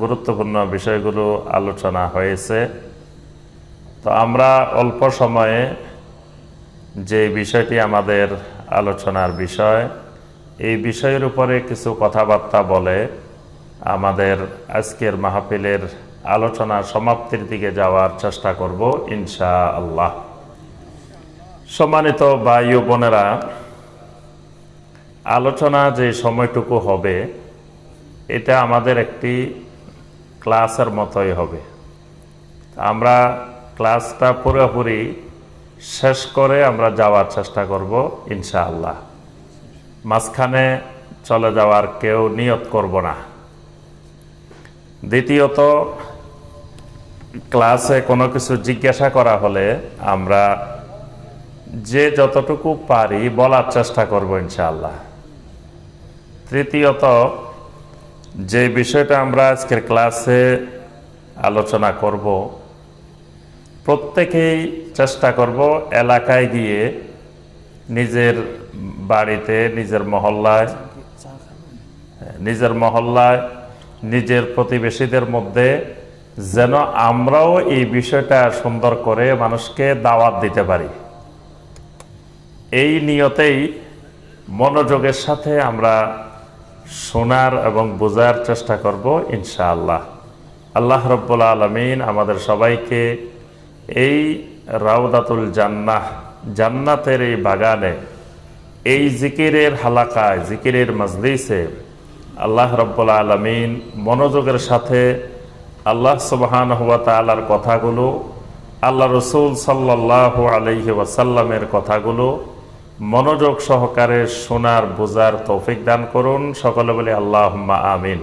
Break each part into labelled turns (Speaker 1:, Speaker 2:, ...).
Speaker 1: গুরুত্বপূর্ণ বিষয়গুলো আলোচনা হয়েছে। তো আমরা অল্প সময়ে যে বিষয়টি আমাদের আলোচনার বিষয়, এই বিষয়ের উপরে কিছু কথাবার্তা বলে আমাদের আজকের মাহফিলের আলোচনা সমাপ্তির দিকে যাওয়ার চেষ্টা করব ইনশা আল্লাহ সম্মানিত বায়ু বোনেরা, আলোচনা যে সময়টুকু হবে, এটা আমাদের একটি ক্লাসের মতোই হবে। আমরা ক্লাসটা পুরোপুরি শেষ করে আমরা যাওয়ার চেষ্টা করব, ইনশাআল্লাহ। মাঝখানে চলে যাওয়ার কেউ নিয়ত করব না। দ্বিতীয়ত, ক্লাসে কোনো কিছু জিজ্ঞাসা করা হলে আমরা যে যতটুকু পারি বলার চেষ্টা করব, ইনশাআল্লাহ। তৃতীয়ত যে বিষয়টা আমরা আজকের ক্লাসে আলোচনা করব, প্রত্যেকেই চেষ্টা করব এলাকায় গিয়ে নিজের বাড়িতে, নিজের মহল্লায় নিজের মহল্লায়, নিজের প্রতিবেশীদের মধ্যে যেন আমরাও এই বিষয়টা সুন্দর করে মানুষকে দাওয়াত দিতে পারি। এই নিয়তেই মনোযোগের সাথে আমরা শোনার এবং বোঝার চেষ্টা করব, ইনশাআল্লাহ। আল্লাহ রব্বুল আলমিন আমাদের সবাইকে এই রাউদাতুল জান্নাহ, জান্নাতের এই বাগানে, এই জিকিরের হালাকায়, জিকিরের মজলিসে আল্লাহ রব্বুল আলমিন মনোযোগের সাথে আল্লাহ সুবাহান হুয়া তালার কথাগুলো, আল্লাহ রসুল সাল্লাহ আলহি ওয়াসাল্লামের কথাগুলো মনোযোগ সহকারে শোনার বোঝার তৌফিক দান করুন। সকলে বলে আল্লাহ আমিন।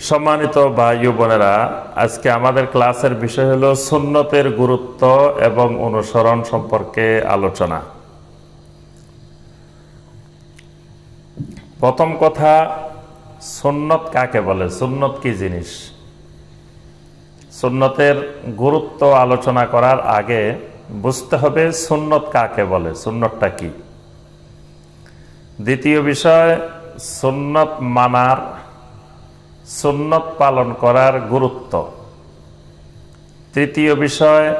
Speaker 1: সম্মানিত ভাই বোনেরা, আজকে আমাদের ক্লাসের বিষয় হলো সুন্নতের গুরুত্ব এবং অনুসরণ সম্পর্কে আলোচনা। প্রথম কথা, সুন্নত কাকে বলে? সুন্নত কি জিনিস? সুন্নতের গুরুত্ব আলোচনা করার আগে বুঝতে হবে সুন্নত কাকে বলে, সুন্নতটা কি? দ্বিতীয় বিষয়, সুন্নত মানার, সুন্নত পালন করার গুরুত্ব। তৃতীয় বিষয়,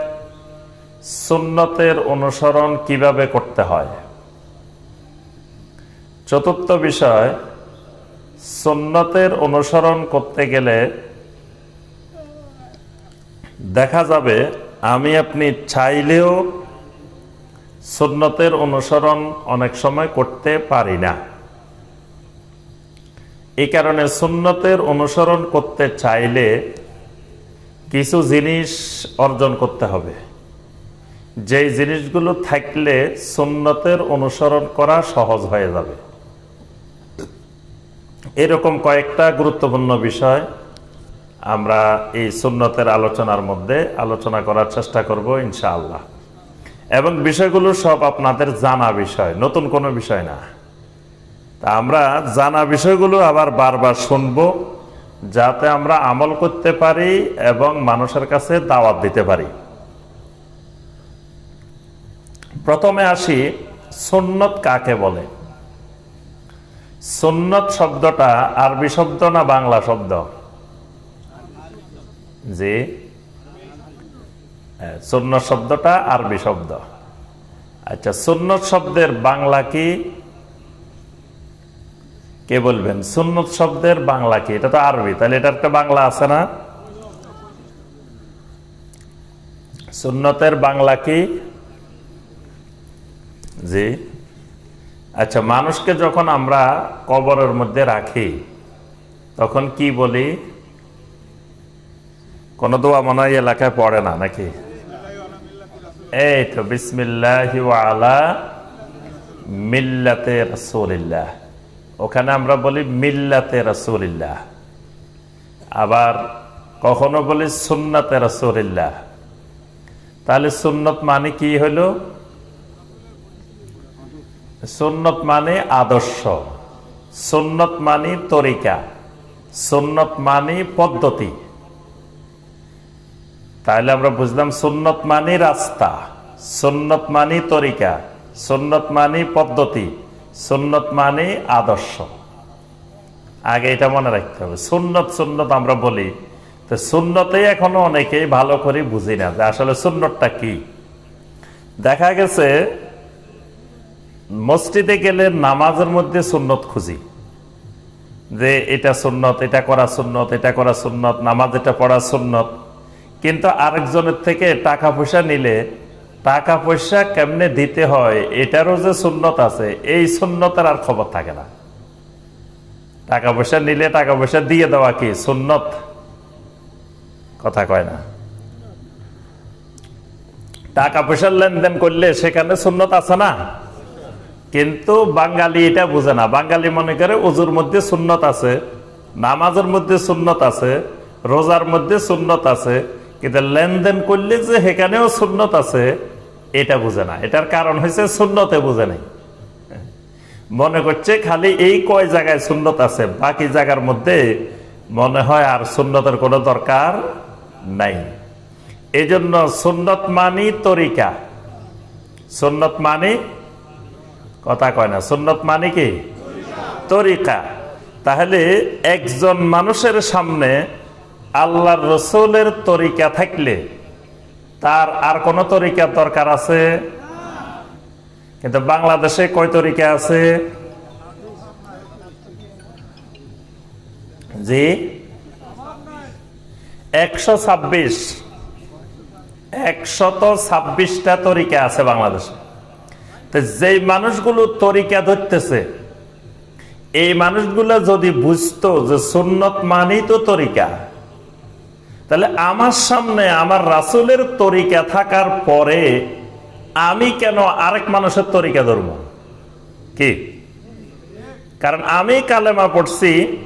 Speaker 1: সুন্নতের অনুসরণ কীভাবে করতে হয়? চতুর্থ বিষয়, সুন্নতের অনুসরণ করতে গেলে দেখা যাবে আমি আপনি চাইলেও সুন্নতের অনুসরণ অনেক সময় করতে পারি না। এই কারণে সুন্নতের অনুসরণ করতে চাইলে কিছু জিনিস অর্জন করতে হবে। যেই জিনিসগুলো থাকলে সুন্নতের অনুসরণ করা সহজ হয়ে যাবে। এরকম কয়েকটা গুরুত্বপূর্ণ বিষয় আমরা এই সুন্নতের আলোচনার মধ্যে আলোচনা করার চেষ্টা করব, ইনশাআল্লাহ। এবং বিষয়গুলো সব আপনাদের জানা বিষয়, নতুন কোনো বিষয় না। তা আমরা জানা বিষয়গুলো আবার বারবার শুনব, যাতে আমরা আমল করতে পারি এবং মানুষের কাছে দাওয়াত দিতে পারি। প্রথমে আসি, সুন্নত কাকে বলে? সুন্নত শব্দটা আরবি শব্দ না বাংলা শব্দ? জি সুন্নত শব্দটা আরবি শব্দ। আচ্ছা সুন্নত শব্দের বাংলা কি? কে বলবেন? সুন্নত শব্দের বাংলা কি? এটা তো আরবি, তাহলে এটা একটা বাংলা আছে না? সুন্নতের বাংলা কি? জি আচ্ছা মানুষকে যখন আমরা কবরের মধ্যে রাখি, তখন কি বলি? কোন দোয়া মনে হয় এলাকায় পড়ে না নাকি? এই তো মিল্লাতে রসুলিল্লাহ। ওখানে আমরা বলি মিল্লাতে রসুলিল্লাহ। আবার কখনো বলি সুন্নাতে রসুলিল্লাহ। তাহলে সুন্নত মানে কি হলো? সুন্নত মানে আদর্শ। সুন্নত মানে তরিকা। সুন্নত মানে পদ্ধতি। তাহলে আমরা বুঝলাম সুন্নত মানে রাস্তা, সুন্নত মানে তরিকা, সুন্নত মানে পদ্ধতি, সুন্নত মানে আদর্শ। আগে এটা মনে রাখতে হবে, সুন্নত সুন্নত আমরা বলি। তো সুন্নতে এখনও অনেকেই ভালো করে বুঝি না যে আসলে সুন্নতটা কি। দেখা গেছে, মসজিদে গেলে নামাজের মধ্যে সুন্নত খুঁজি। যে এটা সুন্নত, এটা করা সুন্নত, এটা করা সুন্নত, নামাজ এটা পড়া সুন্নত। কিন্তু আরেকজনের থেকে টাকা পয়সা নিলে টাকা পয়সা কেমনে দিতে হয়, এটারও যে সুন্নত আছে, এই সুন্নতের আর খবর থাকে না। টাকা পয়সা নিলে টাকা পয়সা দিয়ে দেওয়া কি সুন্নত? কথা কয় না। টাকা পয়সার লেনদেন করলে সেখানে সুন্নত আছে না? কিন্তু বাঙালি এটা বুঝে না। বাঙালি মনে করে উজুর মধ্যে সুন্নত আছে, নামাজের মধ্যে সুন্নত আছে, রোজার মধ্যে সুন্নত আছে কিন্তু লেনদেন করলে যে সেখানেও সুন্নত আছে, এটা বুঝে না। এটার কারণ হয়েছে সুন্নতে বুঝে নাই। মনে করছে খালি এই কয় জায়গায় সুন্নত আছে, বাকি জায়গার মধ্যে মনে হয় আর সুন্নতের কোনো দরকার নাই। এই জন্য সুন্নত মানি তরিকা। সুন্নত মানি কথা কয় না, সুন্নত মানি কি? তরিকা। তাহলে একজন মানুষের সামনে আল্লাহর রসুলের তরিকা থাকলে তার আর কোন তরিকার দরকার আছে? কিন্তু বাংলাদেশে কয় তরিকা আছে? জি? একশো ছাব্বিশ। একশত ছাব্বিশটা তরিকা আছে বাংলাদেশে। তো যেই মানুষগুলো তরিকা ধরতেছে, এই মানুষগুলো যদি বুঝতো যে সুন্নত মানেই তো তরিকা তাহলে আমার সামনে আমার রাসুলের তরিকা থাকার পরে আমি কেন আরেক মানুষের তরিকা ধরব? কি? কারণ আমি কালেমা পড়ছি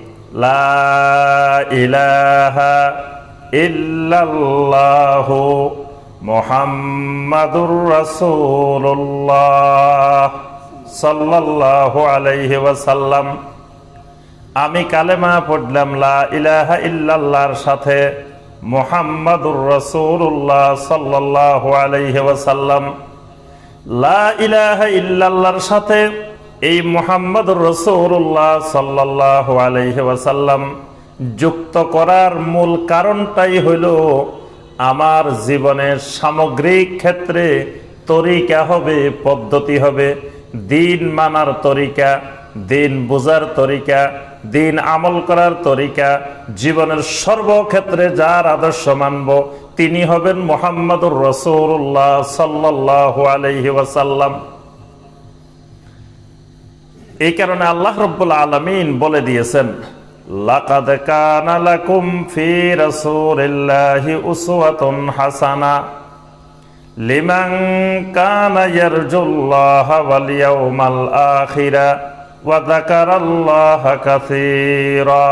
Speaker 1: আমি কালেমা পড়লাম লা ইলাহা ইল্লাল্লাহর সাথে। মোহাম্মদুর ওয়াসাল্লাম। লা ইলাহা ইল্লাল্লাহর সাথে এই মোহাম্মদুর রাসূলুল্লাহ সাল্লাল্লাহু আলাইহি ওয়াসাল্লাম যুক্ত করার মূল কারণটাই হইল আমার জীবনের সামগ্রিক ক্ষেত্রে তরিকা হবে, পদ্ধতি হবে, দিন মানার তরিকা, দিন বোঝার তরিকা দিন আমল করার তরিকা, জীবনের সর্বক্ষেত্রে যার আদর্শ মানব, তিনি হবেন মোহাম্মদুর রসুল্লাহ সাল্লাহ আলহি ওয়াসাল্লাম। এই কারণে আল্লাহ রব্বুল আলমিন বলে দিয়েছেন, লাকাদ হাসানা ওয়া যাকারাল্লাহা কাসীরা।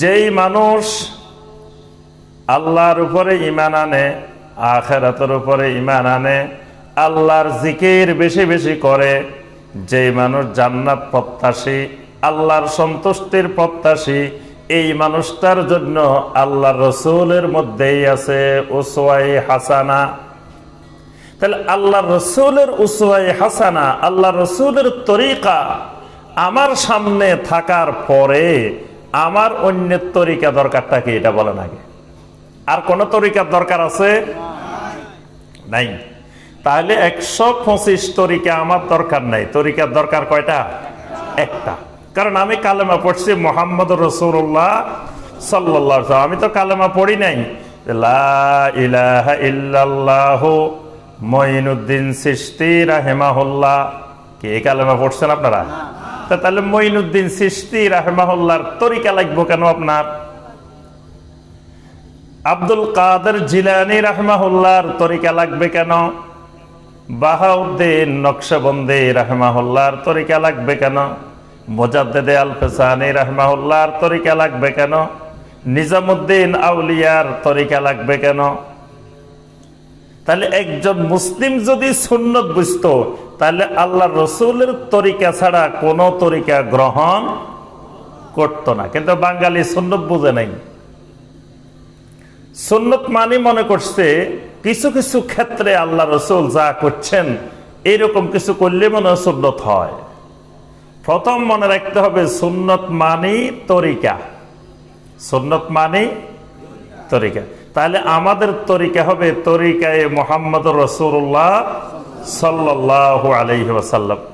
Speaker 1: যেই মানুষ আল্লাহর উপরে ইমান আনে, আখেরাতের উপরে ইমান আনে, আল্লাহর জিকির বেশি বেশি করে, যেই মানুষ জান্নাত প্রত্যাশী, আল্লাহর সন্তুষ্টির প্রত্যাশী, এই মানুষটার জন্য আল্লাহ রসুলের মধ্যেই আছে ওসোয়াই হাসানা। তাহলে আল্লাহ রসুলের উসোয়াই হাসানা আল্লাহ রসুলের তরিকা আমার সামনে থাকার পরে আমার অন্যের তরিকা দরকারটা কি এটা বলেন আগে। আর কোন তরিকার দরকার আছে? নাই। তাহলে একশো পঁচিশ তরিকা আমার দরকার নাই। তরিকার দরকার কয়টা? একটা। কারণ আমি কালেমা পড়ছি মোহাম্মদ রসুল্লাহ সাল্লাহ আমি তো কালেমা পড়ি নাই। মঈনুদ্দিন সৃষ্টি রাহেমাহুল্লাহ। কে কালেমা পড়ছেন আপনারা? তা তাহলে মঈনুদ্দিন সৃষ্টি রাহেমাহুল্লার তরিকা লাগবো কেন আপনার? আব্দুল কাদের জিলানি রাহমাহুল্লার তরিকা লাগবে কেন? বাহাউদ্দিন নকশবন্দি রাহমাহুল্লার তরিকা লাগবে কেন? মোজাদ্দেদে আল ফেসানি রাহমাহুল্লার তরিকা লাগবে কেন? নিজামুদ্দিন আউলিয়ার তরিকা লাগবে কেন? তাহলে একজন মুসলিম যদি সুন্নত বুঝতো, তাহলে আল্লাহ রসুলের তরিকা ছাড়া কোনো তরিকা গ্রহণ করতো না। কিন্তু বাঙালি সুন্নত বুঝে নাই। সুন্নত মানি মনে করছে, কিছু কিছু ক্ষেত্রে আল্লাহ রসুল যা করছেন, এরকম কিছু করলে মনে সুন্নত হয়। প্রথম মনে রাখতে হবে, সুন্নত মানি তরিকা। সুন্নত মানি তরিকা। তাহলে আমাদের তরিকা হবে তরিকায় মোহাম্মদ রসুল্লাহ সাল্লাহ আলহি ওয়াসাল্লাম।